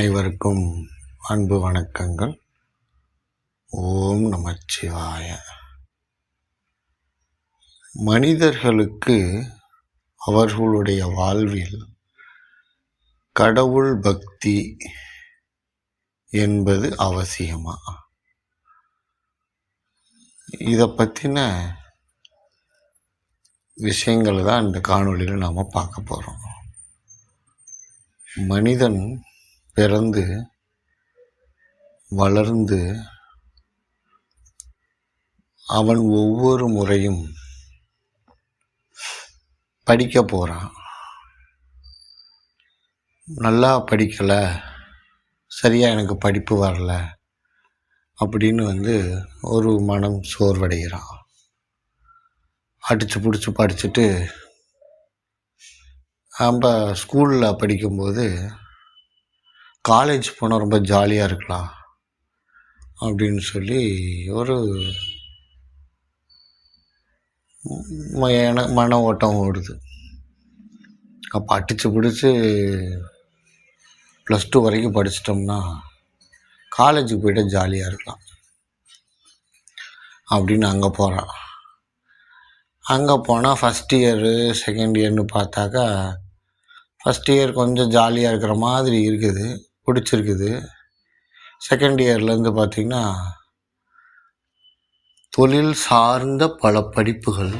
அனைவருக்கும் அன்பு வணக்கங்கள். ஓம் நமச்சிவாய. மனிதர்களுக்கு அவர்களுடைய வாழ்வில் கடவுள் பக்தி என்பது அவசியமா? இதை பற்றின விஷயங்களை தான் இந்த காணொளியில் நாம் பார்க்க போகிறோம் மனிதன் பிறந்து வளர்ந்து அவன் ஒவ்வொரு முறையும் படிக்க போகிறான் நல்லா படிக்கலை சரியாக எனக்கு படிப்பு வரல அப்படின்னு வந்து ஒரு மனம் சோர்வடைகிறான். அடித்து பிடிச்சி படிச்சுட்டு நம்ம ஸ்கூலில் படிக்கும்போது காலேஜ் போனால் ரொம்ப ஜாலியாக இருக்கலாம் அப்படின்னு சொல்லி ஒரு மன மன ஓட்டம் ஓடுது. அப்போ அடித்து பிடிச்சி ப்ளஸ் டூ வரைக்கும் படிச்சிட்டோம்னா காலேஜுக்கு போய்ட்டு ஜாலியாக இருக்கலாம் அப்படின்னு அங்கே போகிறான் அங்கே போனால் ஃபஸ்ட் இயரு செகண்ட் இயர்னு பார்த்தாக்கா ஃபஸ்ட் இயர் கொஞ்சம் ஜாலியாக இருக்கிற மாதிரி இருக்குது. பிடிச்சிருக்குது. செகண்ட் இயர்லேருந்து பார்த்திங்கன்னா தொழில் சார்ந்த பல படிப்புகள்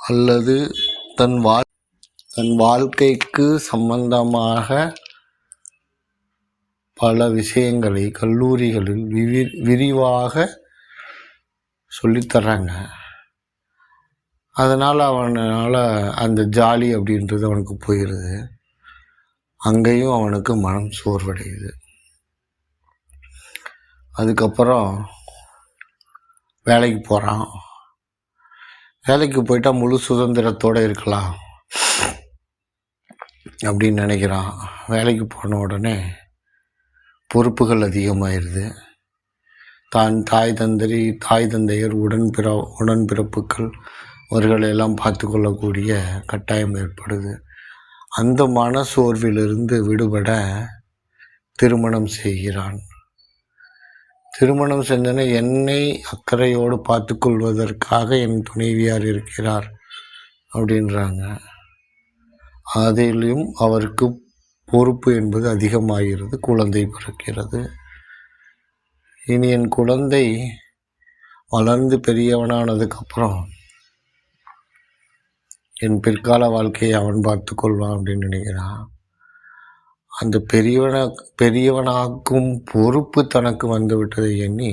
அல்லது தன் வாழ் தன் வாழ்க்கைக்கு சம்பந்தமாக பல விஷயங்களை கல்லூரிகளில் விவி விரிவாக சொல்லித்தர்றாங்க. அதனால் அவனால் அந்த ஜாலி அப்படின்றது அவனுக்கு போயிடுது அங்கேயும் அவனுக்கு மனம் சோர்வடையுது. அதுக்கப்புறம் வேலைக்கு போகிறான் வேலைக்கு போயிட்டால் முழு சுதந்திரத்தோடு இருக்கலாம் அப்படின்னு நினைக்கிறான். வேலைக்கு போன உடனே பொறுப்புகள் அதிகமாகிடுது தான் தாய் தந்தரி தாய் தந்தையர் உடன்பிற உடன்பிறப்புகள் அவர்களெல்லாம் பார்த்து கொள்ளக்கூடிய கட்டாயம் ஏற்படுது. அந்த மன சோர்விலிருந்து விடுபட திருமணம் செய்கிறான். திருமணம் செஞ்சன என்னை அக்கறையோடு பார்த்து கொள்வதற்காக என் துணைவியார் இருக்கிறார் அப்படின்றாங்க. அதிலும் அவருக்கு பொறுப்பு என்பது அதிகமாகிறது குழந்தை பிறக்கிறது. இனி என் குழந்தை வளர்ந்து பெரியவனானதுக்கப்புறம் என் பிற்கால வாழ்க்கையை அவன் பார்த்து கொள்வான் அப்படின்னு நினைக்கிறான். அந்த பெரியவன பெரியவனாக்கும் பொறுப்பு தனக்கு வந்து விட்டதை எண்ணி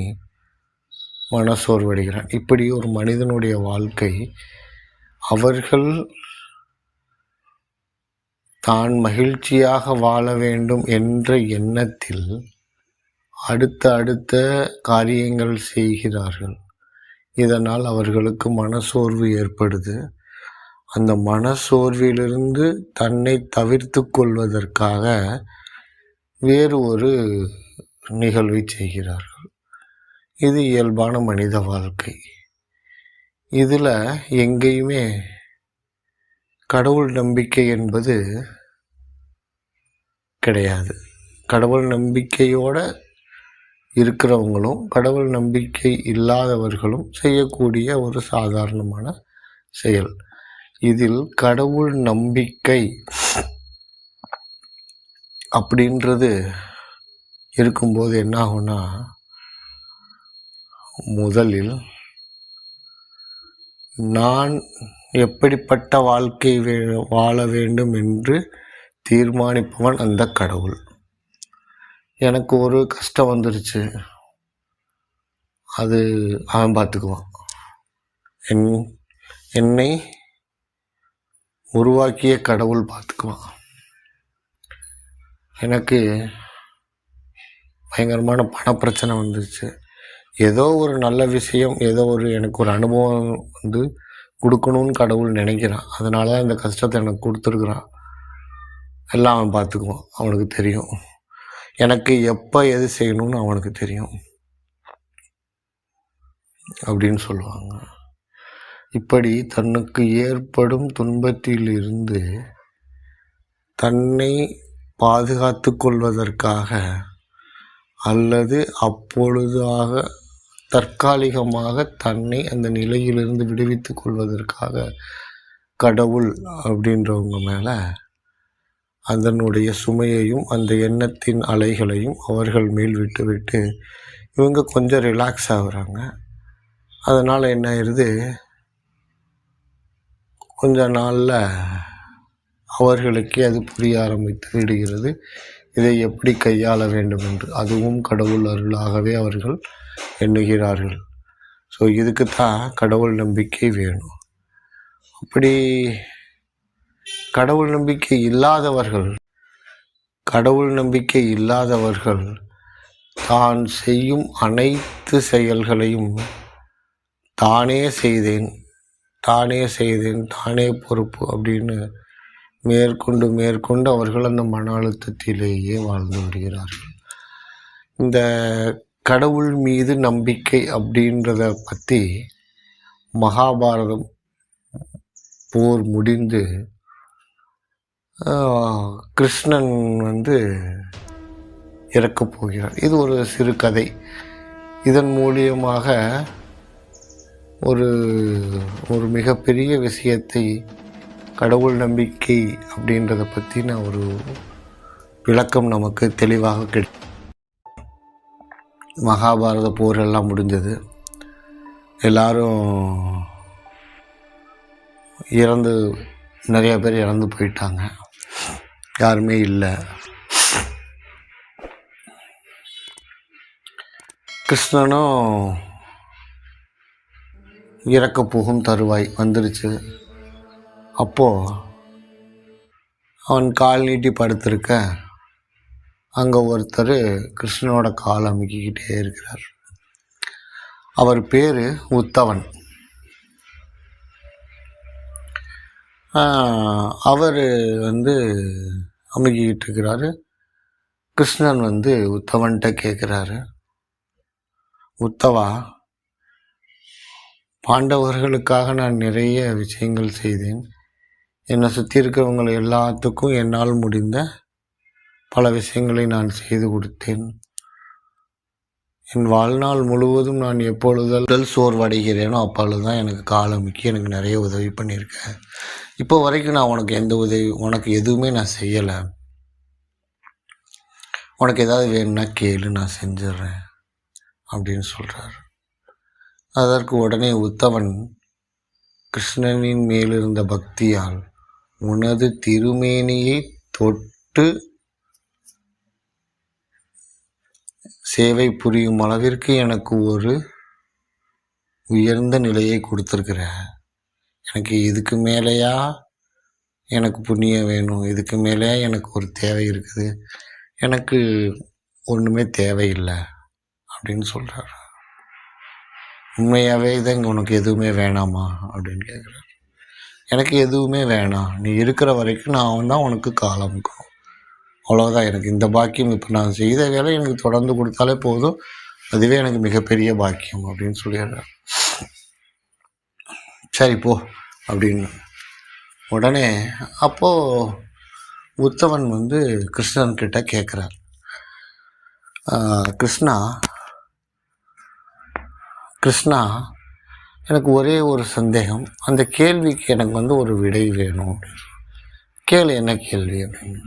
மனசோர்வடைகிறான். இப்படி ஒரு மனிதனுடைய வாழ்க்கை அவர்கள் தான் மகிழ்ச்சியாக வாழ வேண்டும் என்ற எண்ணத்தில் அடுத்த அடுத்த காரியங்கள் செய்கிறார்கள். இதனால் அவர்களுக்கு மனசோர்வு ஏற்படுது. அந்த மனசோர்விலிருந்து தன்னை தவிர்த்து கொள்வதற்காக வேறு ஒரு நிகழ்வை செய்கிறார்கள். இது இயல்பான மனித வாழ்க்கை. இதில் எங்கேயுமே கடவுள் நம்பிக்கை என்பது கிடையாது. கடவுள் நம்பிக்கையோடு இருக்கிறவங்களும் கடவுள் நம்பிக்கை இல்லாதவர்களும் செய்யக்கூடிய ஒரு சாதாரணமான செயல். இதில் கடவுள் நம்பிக்கை அப்படின்றது இருக்கும்போது என்ன ஆகும்னா முதலில் நான் எப்படிப்பட்ட வாழ்க்கை வே வாழ வேண்டும் என்று தீர்மானிப்பவன் அந்த கடவுள். எனக்கு ஒரு கஷ்டம் வந்துருச்சு. அது அவன் பார்த்துக்குவான். என் என்னை உருவாக்கிய கடவுள் பார்த்துக்குவான். எனக்கு பயங்கரமான பணப்பிரச்சனை வந்துச்சு ஏதோ ஒரு நல்ல விஷயம் ஏதோ ஒரு எனக்கு ஒரு அனுபவம் வந்து கொடுக்கணும்னு கடவுள் நினைக்கிறான். அதனால தான் இந்த கஷ்டத்தை எனக்கு கொடுத்துருக்குறான். எல்லாம் அவன் பார்த்துக்குவான். அவனுக்கு தெரியும். எனக்கு எப்போ எது செய்யணும்னு அவனுக்கு தெரியும். அப்படின்னு சொல்லுவாங்க. இப்படி தனக்கு ஏற்படும் துன்பத்திலிருந்து தன்னை பாதுகாத்து கொள்வதற்காக அல்லது அப்பொழுதாக தற்காலிகமாக தன்னை அந்த நிலையிலிருந்து விடுவித்து கொள்வதற்காக கடவுள் அப்படின்றவங்க மேலே அதனுடைய சுமையையும் அந்த எண்ணத்தின் அலைகளையும் அவர்கள் மேல் விட்டுவிட்டு இவங்க கொஞ்சம் ரிலாக்ஸ் ஆகுறாங்க. அதனால் என்ன ஆயிடுது கொஞ்ச நாளில் அவர்களுக்கே அது புரிய ஆரம்பித்து விடுகிறது. இதை எப்படி கையாள வேண்டும் என்று அதுவும் கடவுள் அருளாகவே அவர்கள் எண்ணுகிறார்கள். ஸோ இதுக்கு தான் கடவுள் நம்பிக்கை வேணும். அப்படி கடவுள் நம்பிக்கை இல்லாதவர்கள் கடவுள் நம்பிக்கை இல்லாதவர்கள் தான் செய்யும் அனைத்து செயல்களையும் தானே செய்தேன் தானே செய்தேன் தானே பொறுப்பு அப்படின்னு மேற்கொண்டு மேற்கொண்டு அவர்கள் அந்த மன அழுத்தத்திலேயே வாழ்ந்து வருகிறார்கள். இந்த கடவுள் மீது நம்பிக்கை அப்படின்றத பற்றி மகாபாரதம் போர் முடிந்து கிருஷ்ணன் வந்து இறக்கப் போகிறார். இது ஒரு சிறு கதை. இதன் மூலியமாக ஒரு ஒரு மிகப்பெரிய விஷயத்தை கடவுள் நம்பிக்கை அப்படின்றத பற்றின ஒரு விளக்கம் நமக்கு தெளிவாக கிடை மகாபாரத போரெல்லாம் முடிஞ்சது. எல்லாரும் இறந்து நிறைய பேர் இறந்து போயிட்டாங்க. யாருமே இல்லை. கிருஷ்ணனும் இறக்க போகும் தருவாய் வந்துருச்சு. அப்போது அவன் கால் நீட்டி படுத்திருக்க அங்கே ஒருத்தர் கிருஷ்ணனோட கால் அமுக்கிக்கிட்டே இருக்கிறார். அவர் பேர் உத்தவன். அவர் வந்து அமுக்கிக்கிட்டு இருக்கிறாரு. கிருஷ்ணன் வந்து உத்தவன்கிட்ட கேட்குறாரு உத்தவா பாண்டவர்களுக்காக நான் நிறைய விஷயங்கள் செய்தேன். என்னை சுற்றி இருக்கிறவங்க எல்லாத்துக்கும் என்னால் முடிந்த பல விஷயங்களை நான் செய்து கொடுத்தேன். என் வாழ்நாள் முழுவதும் நான் எப்பொழுது உடல் சோர்வடைகிறேனோ அப்பொழுது தான் எனக்கு காலமிக்கி எனக்கு நிறைய உதவி பண்ணியிருக்கேன். இப்போ வரைக்கும் நான் உனக்கு எந்த உதவி உனக்கு எதுவுமே நான் செய்யலை. உனக்கு ஏதாவது வேணும்னா கேளு நான் செஞ்சிடுறேன் அப்படின்னு சொல்கிறாரு அதற்கு உடனே உத்தவன் கிருஷ்ணனின் மேலிருந்த பக்தியால் உனது திருமேனியை தொட்டு சேவை புரியும் அளவிற்கு எனக்கு ஒரு உயர்ந்த நிலையை கொடுத்துருக்குற. எனக்கு இதுக்கு மேலேயா எனக்கு புண்ணியம் வேணும்? இதுக்கு மேலேயா எனக்கு ஒரு தேவை இருக்குது. எனக்கு ஒன்றுமே தேவையில்லை அப்படின்னு சொல்கிறார் உண்மையாகவே இதான் உனக்கு எதுவுமே வேணாமா? அப்படின்னு கேட்குறாரு எனக்கு எதுவுமே வேணாம் நீ இருக்கிற வரைக்கும் நான் தான் உனக்கு காலமுக்கும் அவ்வளோதான் எனக்கு. இந்த பாக்கியம் இப்போ நான் செய்த வேலை எனக்கு தொடர்ந்து கொடுத்தாலே போதும். அதுவே எனக்கு மிகப்பெரிய பாக்கியம் அப்படின்னு சொல்லிடுறார். சரி போ அப்படின்னு. உடனே அப்போது உத்தவன் வந்து கிருஷ்ணன் கிட்ட கேட்குறார் கிருஷ்ணா கிருஷ்ணா எனக்கு ஒரே ஒரு சந்தேகம். அந்த கேள்விக்கு எனக்கு வந்து ஒரு விடை வேணும். அப்படின்னு. என்ன கேள்வி அப்படின்னு.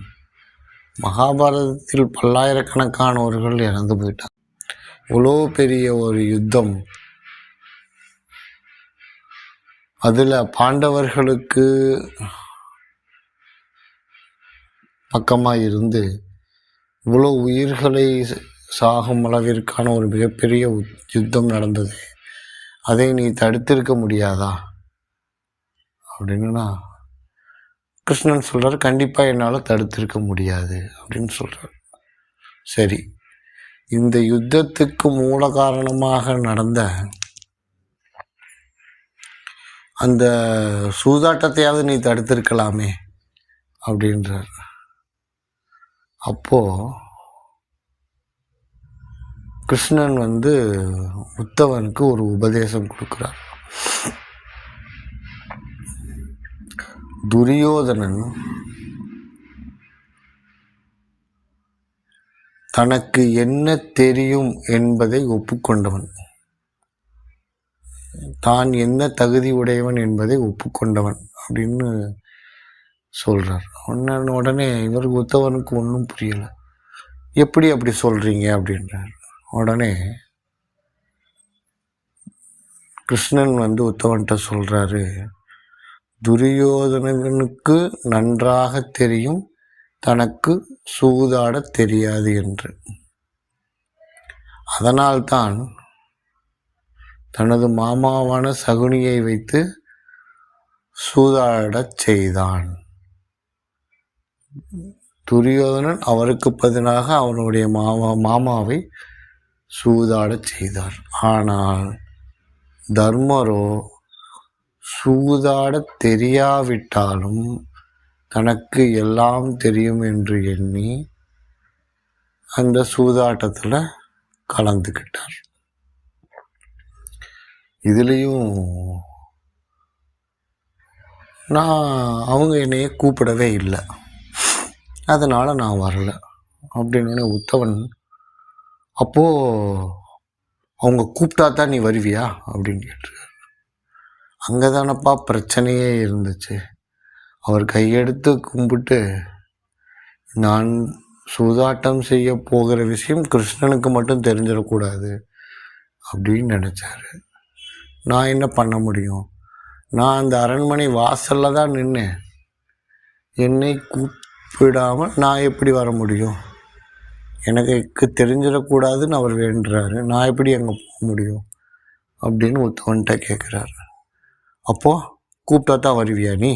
மகாபாரதத்தில் பல்லாயிரக்கணக்கானவர்கள் இறந்து போயிட்டாங்க. இவ்வளோ பெரிய ஒரு யுத்தம். அதில் பாண்டவர்களுக்கு பக்கமாக இருந்து இவ்வளோ உயிர்களை சாகும் அளவிற்கான ஒரு மிகப்பெரிய யுத்தம் நடந்தது. அதை நீ தடுத்திருக்க முடியாதா? அப்படின்னா கிருஷ்ணன் சொல்கிறார் கண்டிப்பாக என்னால் தடுத்திருக்க முடியாது அப்படின்னு சொல்கிறார் சரி. இந்த யுத்தத்துக்கு மூல காரணமாக நடந்த அந்த சூதாட்டத்தையாவது நீ தடுத்திருக்கலாமே அப்படின்றார். அப்போது கிருஷ்ணன் வந்து உத்தவனுக்கு ஒரு உபதேசம் கொடுக்குறார். துரியோதனன் தனக்கு என்ன தெரியும் என்பதை ஒப்புக்கொண்டவன். தான் என்ன தகுதி உடையவன் என்பதை ஒப்புக்கொண்டவன் அப்படின்னு சொல்கிறார் உடனே உடனே இவருக்கு உத்தவனுக்கு ஒன்றும் புரியலை. எப்படி அப்படி சொல்கிறீங்க அப்படின்றார். உடனே கிருஷ்ணன் வந்து உத்தவன்கிட்ட சொல்கிறாரு துரியோதனனுக்கு நன்றாக தெரியும் தனக்கு சூதாட தெரியாது என்று. அதனால்தான் தனது மாமாவான சகுனியை வைத்து சூதாடச் செய்தான். துரியோதனன் அவருக்கு பதிலாக அவனுடைய மாமா மாமாவை சூதாடச் செய்தார். ஆனால் தர்மரோ சூதாட தெரியாவிட்டாலும் தனக்கு எல்லாம் தெரியும் என்று எண்ணி அந்த சூதாட்டத்தில் கலந்துக்கிட்டார் இதுலேயும் நான் அவங்க என்னைய கூப்பிடவே இல்லை. அதனால் நான் வரல. அப்படின்னு உத்தவன் அப்போது அவங்க கூப்பிட்டா தான் நீ வருவியா? அப்படின்னு கேட்டிருக்காரு. அங்கே தானப்பா பிரச்சனையே இருந்துச்சு. அவர் கையெடுத்து கும்பிட்டு நான் சூதாட்டம் செய்ய போகிற விஷயம் கிருஷ்ணனுக்கு மட்டும் தெரிஞ்சிடக்கூடாது அப்படின்னு நினச்சாரு. நான் என்ன பண்ண முடியும்? நான் அந்த அரண்மனை வாசலில் தான் நின்னேன். என்னை கூப்பிடாமல் நான் எப்படி வர முடியும்? எனக்கு தெரிஞ்சிடக்கூடாதுன்னு அவர் வேண்டுறாரு. நான் எப்படி அங்கே போக முடியும்? அப்படின்னு ஒருத்தவன்கிட்ட கேட்குறாரு அப்போது கூப்பிட்டா தான் வருவியா நீ?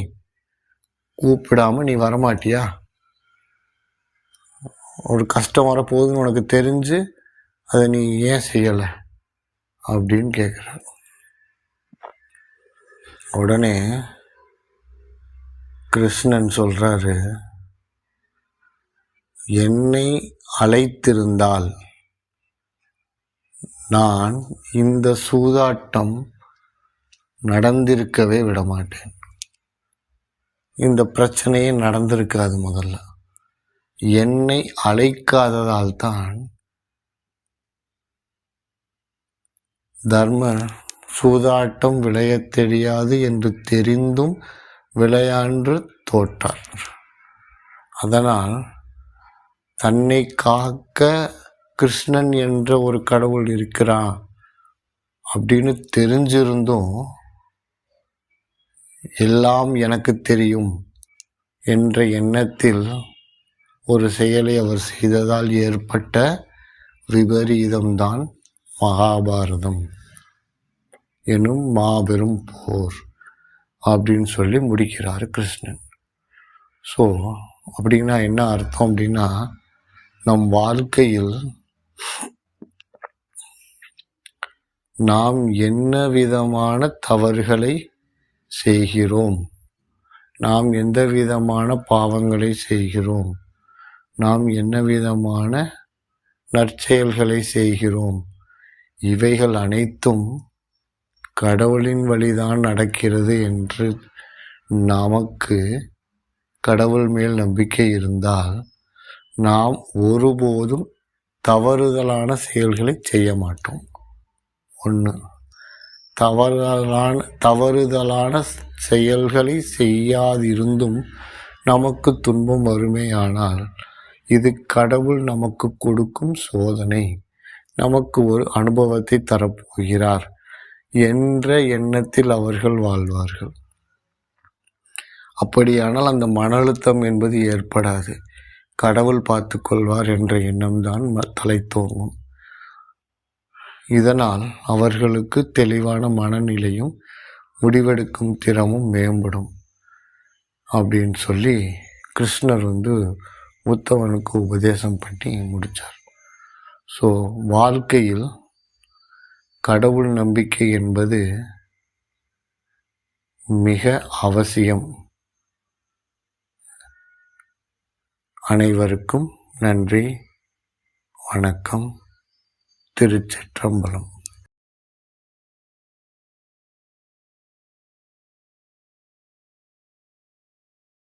கூப்பிடாமல் நீ வரமாட்டியா? ஒரு கஷ்டம் வரப்போகுதுன்னு உனக்கு தெரிஞ்சு அதை நீ ஏன் செய்யலை? அப்படின்னு கேட்குறாரு உடனே கிருஷ்ணன் சொல்கிறாரு என்னை அழைத்திருந்தால் நான் இந்த சூதாட்டம் நடந்திருக்கவே விடமாட்டேன். இந்த பிரச்சனையே நடந்திருக்காது முதல்ல. என்னை அழைக்காததால் தான் தர்ம சூதாட்டம் விளையத் தெரியாது என்று தெரிந்தும் விளையாண்டு தோற்றார். அதனால் தன்னை காக்க கிருஷ்ணன் என்ற ஒரு கடவுள் இருக்கிறான் அப்படின்னு தெரிஞ்சிருந்தும் எல்லாம் எனக்கு தெரியும் என்ற எண்ணத்தில் ஒரு செயலை அவர் செய்ததால் ஏற்பட்ட விபரீதம்தான் மகாபாரதம் எனும் மாபெரும் போர் அப்படின்னு சொல்லி முடிக்கிறார் கிருஷ்ணன். ஸோ அப்படின்னா என்ன அர்த்தம் அப்படின்னா நம் வாழ்க்கையில் நாம் என்ன விதமான தவறுகளை செய்கிறோம்? நாம் எந்த விதமான பாவங்களை செய்கிறோம்? நாம் என்ன விதமான நற்செயல்களை செய்கிறோம்? இவைகள் அனைத்தும் கடவுளின் வழிதான் நடக்கிறது என்று நமக்கு கடவுள் மேல் நம்பிக்கை இருந்தால் நாம் ஒருபோதும் தவறுதலான செயல்களை செய்ய மாட்டோம். ஒன்று தவறுதலான தவறுதலான செயல்களை செய்யாதிருந்தும் நமக்கு துன்பம் வருமேயானால் இது கடவுள் நமக்கு கொடுக்கும் சோதனை. நமக்கு ஒரு அனுபவத்தை தரப்போகிறார் என்ற எண்ணத்தில் அவர்கள் வாழ்வார்கள். அப்படியானால் அந்த மன அழுத்தம் என்பது ஏற்படாது. கடவுள் பார்த்து கொள்வார் என்ற எண்ணம்தான் தலை தோங்கும். இதனால் அவர்களுக்கு தெளிவான மனநிலையும் முடிவெடுக்கும் திறமும் மேம்படும் அப்படின்னு சொல்லி கிருஷ்ணர் வந்து உத்தவனுக்கு உபதேசம் பண்ணி முடித்தார் ஸோ வாழ்க்கையில் கடவுள் நம்பிக்கை என்பது மிக அவசியம். அனைவருக்கும் நன்றி வணக்கம். திருச்சிற்றம்பலம்.